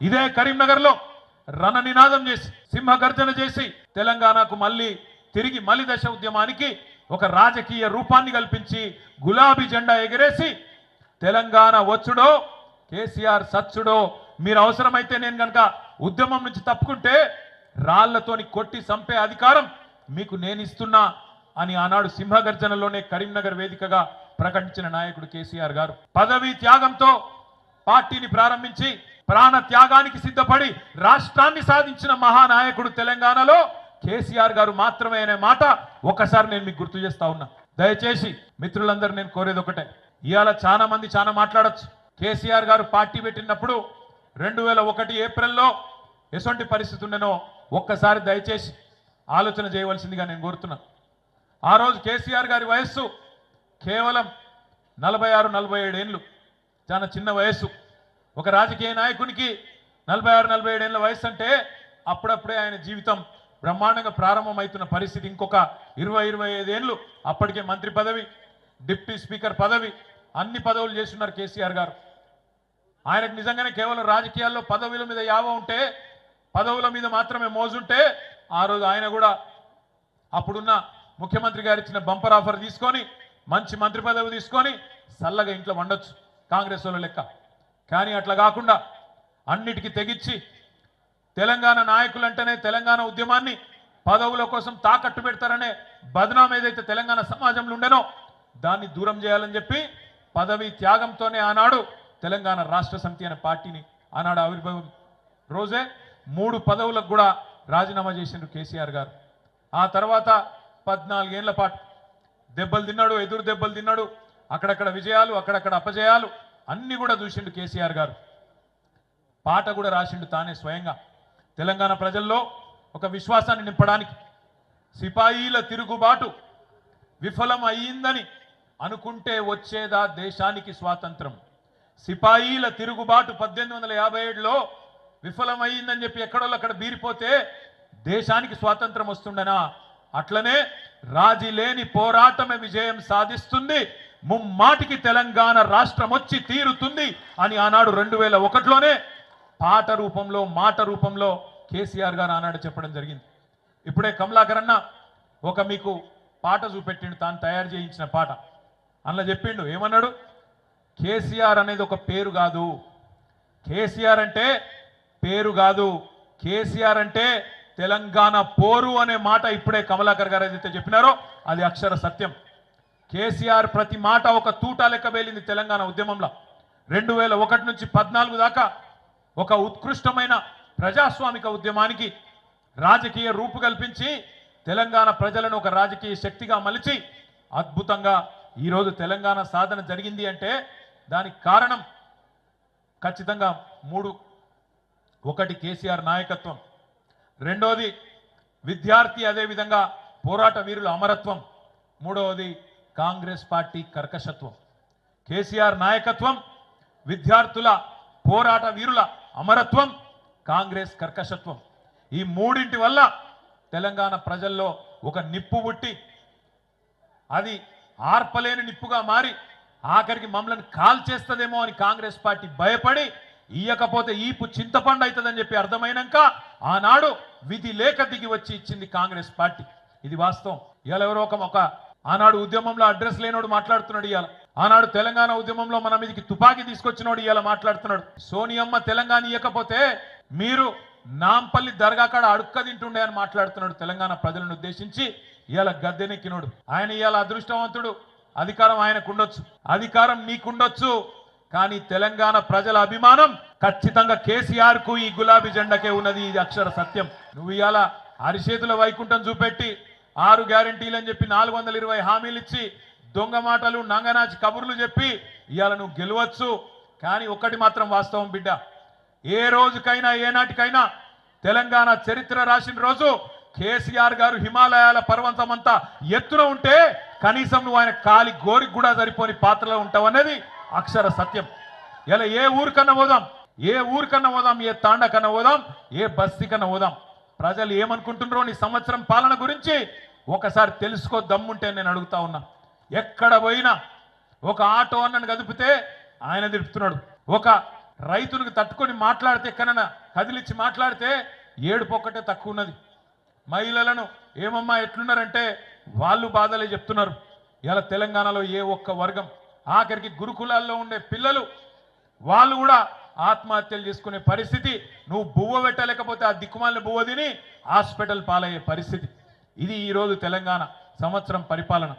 ఇదే కరీంనగర్లో రణ నినాదం చేసి సింహ గర్జన చేసి తెలంగాణకు మళ్ళీ తిరిగి మలి దశ ఉద్యమానికి ఒక రాజకీయ రూపాన్ని కల్పించి గులాబీ జెండా ఎగిరేసి తెలంగాణ వచ్చుడో కేసీఆర్ సచ్చుడో మీరు అవసరమైతే నేను కనుక ఉద్యమం నుంచి తప్పుకుంటే రాళ్ళతోని కొట్టి చంపే అధికారం మీకు నేను ఇస్తున్నా అని ఆనాడు సింహగర్జనలోనే కరీంనగర్ వేదికగా ప్రకటించిన నాయకుడు కేసీఆర్ గారు. పదవీ త్యాగంతో పార్టీని ప్రారంభించి ప్రాణ త్యాగానికి సిద్ధపడి రాష్ట్రాన్ని సాధించిన మహానాయకుడు తెలంగాణలో కేసీఆర్ గారు మాత్రమే అనే మాట ఒకసారి నేను మీకు గుర్తు చేస్తా ఉన్నా. దయచేసి మిత్రులందరూ నేను కోరేది ఒకటే. ఇవాళ చాలా మంది చాలా మాట్లాడొచ్చు. కేసీఆర్ గారు పార్టీ పెట్టినప్పుడు రెండు వేల ఒకటి ఏప్రిల్లో ఎటువంటి పరిస్థితి ఉండనో ఒక్కసారి దయచేసి ఆలోచన చేయవలసిందిగా నేను కోరుతున్నా. ఆ రోజు కేసీఆర్ గారి వయస్సు కేవలం నలభై ఆరు నలభై ఏడు ఏళ్ళు. చాలా చిన్న వయస్సు. ఒక రాజకీయ నాయకునికి నలభై ఆరు నలభై ఏడేళ్ళ వయసు అంటే అప్పుడప్పుడే ఆయన జీవితం బ్రహ్మాండంగా ప్రారంభమవుతున్న పరిస్థితి. ఇంకొక ఇరవై ఇరవై ఐదేళ్ళు అప్పటికే మంత్రి పదవి డిప్యూటీ స్పీకర్ పదవి అన్ని పదవులు చేస్తున్నారు కేసీఆర్ గారు. ఆయనకు నిజంగానే కేవలం రాజకీయాల్లో పదవుల మీద యావ ఉంటే పదవుల మీద మాత్రమే మోజుంటే ఆ రోజు ఆయన కూడా అప్పుడున్న ముఖ్యమంత్రి గారు ఇచ్చిన బంపర్ ఆఫర్ తీసుకొని మంచి మంత్రి పదవి తీసుకొని చల్లగా ఇంట్లో వండొచ్చు కాంగ్రెస్ వాళ్ళ లెక్క. కానీ అట్లా కాకుండా అన్నిటికీ తెగిచ్చి తెలంగాణ నాయకులంటేనే తెలంగాణ ఉద్యమాన్ని పదవుల కోసం తాకట్టు పెడతారనే బదనాం ఏదైతే తెలంగాణ సమాజంలో ఉండేనో దాన్ని దూరం చేయాలని చెప్పి పదవి త్యాగంతోనే ఆనాడు తెలంగాణ రాష్ట్ర సమితి అనే పార్టీని ఆనాడు ఆవిర్భావం రోజే మూడు పదవులకు కూడా రాజీనామా చేసిండ్రు కేసీఆర్ గారు. ఆ తర్వాత పద్నాలుగేళ్ళ పాటు దెబ్బలు తిన్నాడు ఎదురు దెబ్బలు తిన్నాడు అక్కడక్కడ విజయాలు అక్కడక్కడ అపజయాలు అన్ని కూడా చూసిండు కేసీఆర్ గారు. పాట కూడా రాసిండు తానే స్వయంగా. తెలంగాణ ప్రజల్లో ఒక విశ్వాసాన్ని నింపడానికి సిపాయిల తిరుగుబాటు విఫలం అయ్యిందని అనుకుంటే వచ్చేదా దేశానికి స్వాతంత్రం? సిపాయిల తిరుగుబాటు పద్దెనిమిది వందల యాభై ఏడులో విఫలమయ్యిందని చెప్పి ఎక్కడోళ్ళు అక్కడ బీరిపోతే దేశానికి స్వాతంత్రం వస్తుండనా? అట్లనే రాజీ లేని పోరాటమే విజయం సాధిస్తుంది. ముమ్మాటికి తెలంగాణ రాష్ట్రం వచ్చి తీరుతుంది అని ఆనాడు రెండు వేల ఒకటిలోనే పాట రూపంలో మాట రూపంలో కేసీఆర్ గారు ఆనాడు చెప్పడం జరిగింది. ఇప్పుడే కమలాకర్ అన్న ఒక మీకు పాట చూపెట్టిండు తాను తయారు చేయించిన పాట. అందులో చెప్పిండు ఏమన్నాడు? కేసీఆర్ అనేది ఒక పేరు కాదు. కేసీఆర్ అంటే పేరు కాదు. కేసీఆర్ అంటే తెలంగాణ పోరు అనే మాట ఇప్పుడే కమలాకర్ గారు ఏదైతే చెప్పినారో అది అక్షర సత్యం. కేసీఆర్ ప్రతి మాట ఒక తూటా లెక్క వేలింది తెలంగాణ ఉద్యమంలో. రెండు వేల ఒకటి నుంచి పద్నాలుగు దాకా ఒక ఉత్కృష్టమైన ప్రజాస్వామిక ఉద్యమానికి రాజకీయ రూపు కల్పించి తెలంగాణ ప్రజలను ఒక రాజకీయ శక్తిగా మలిచి అద్భుతంగా ఈరోజు తెలంగాణ సాధన జరిగింది అంటే దానికి కారణం ఖచ్చితంగా మూడు. ఒకటి కేసీఆర్ నాయకత్వం. రెండోది విద్యార్థి అదేవిధంగా పోరాట వీరుల అమరత్వం. మూడవది కాంగ్రెస్ పార్టీ కర్కశత్వం. కేసీఆర్ నాయకత్వం విద్యార్థుల పోరాట వీరుల అమరత్వం కాంగ్రెస్ కర్కశత్వం. ఈ మూడింటి వల్ల తెలంగాణ ప్రజల్లో ఒక నిప్పు పుట్టి అది ఆర్పలేని నిప్పుగా మారి ఆఖరికి మమ్మల్ని కాల్ చేస్తుందేమో అని కాంగ్రెస్ పార్టీ భయపడి ఇయ్యకపోతే ఈపు చింతపండు అవుతుందని చెప్పి అర్థమైనాక ఆనాడు విధి లేక దిగి వచ్చి ఇచ్చింది కాంగ్రెస్ పార్టీ. ఇది వాస్తవం. ఇవాళ ఎవరో ఒక ఆనాడు ఉద్యమంలో అడ్రస్ లేనోడు మాట్లాడుతున్నాడు ఇవాళ ఆనాడు తెలంగాణ ఉద్యమంలో మన మీదకి తుపాకీ తీసుకొచ్చినోడు ఇవాళ మాట్లాడుతున్నాడు. సోనియమ్మ తెలంగాణ ఇవ్వకపోతే మీరు నాంపల్లి దర్గా కాడ అడుక్క తింటుండే అని మాట్లాడుతున్నాడు తెలంగాణ ప్రజలను ఉద్దేశించి ఇవాళ గద్దెనెక్కినోడు. ఆయన ఇవాళ అదృష్టవంతుడు. అధికారం ఆయనకు ఉండొచ్చు అధికారం నీకుండొచ్చు కానీ తెలంగాణ ప్రజల అభిమానం ఖచ్చితంగా కేసీఆర్కు ఈ గులాబీ జెండాకే ఉన్నది. ఇది అక్షర సత్యం. నువ్వు ఇవాళ అరిచేతుల వైకుంఠం చూపెట్టి ఆరు గ్యారంటీలు అని చెప్పి నాలుగు వందల ఇరవై హామీలు ఇచ్చి దొంగ మాటలు నంగనాచి కబుర్లు చెప్పి ఇవాళ నువ్వు గెలవచ్చు. కానీ ఒక్కటి మాత్రం వాస్తవం బిడ్డ. ఏ రోజుకైనా ఏనాటికైనా తెలంగాణ చరిత్ర రాసిన రోజు కేసీఆర్ గారు హిమాలయాల పర్వతం అంతా ఎత్తున ఉంటే కనీసం నువ్వు ఆయన కాలి గోరికి కూడా సరిపోని పాత్రలో ఉంటావు అనేది అక్షర సత్యం. ఇలా ఏ ఊరికన్నా పోదాం ఏ ఊరికన్నా పోదాం ఏ తాండకన్నా పోదాం ఏ బస్తీకన్నా పోదాం. ప్రజలు ఏమనుకుంటున్నారో నీ సంవత్సరం పాలన గురించి ఒకసారి తెలుసుకో దమ్ముంటే నేను అడుగుతా ఉన్నా. ఎక్కడ పోయినా ఒక ఆటో అన్నను కదిపితే ఆయన తిడుపుతున్నాడు ఒక రైతునికి తట్టుకొని మాట్లాడితే ఎక్కడన్నా కదిలిచ్చి మాట్లాడితే ఏడుపు ఒక్కటే తక్కువ ఉన్నది. మహిళలను ఏమమ్మా ఎట్లున్నారంటే వాళ్ళు బాధలే చెప్తున్నారు. ఇలా తెలంగాణలో ఏ ఒక్క వర్గం ఆఖరికి గురుకులాల్లో ఉండే పిల్లలు వాళ్ళు కూడా ఆత్మహత్యలు చేసుకునే పరిస్థితి నువ్వు బువ్వ పెట్టలేకపోతే ఆ దిక్కుమాలిన బువ్వ తిని హాస్పిటల్ పాలయ్యే పరిస్థితి. ఇది ఈరోజు తెలంగాణ సంవత్సరం పరిపాలన.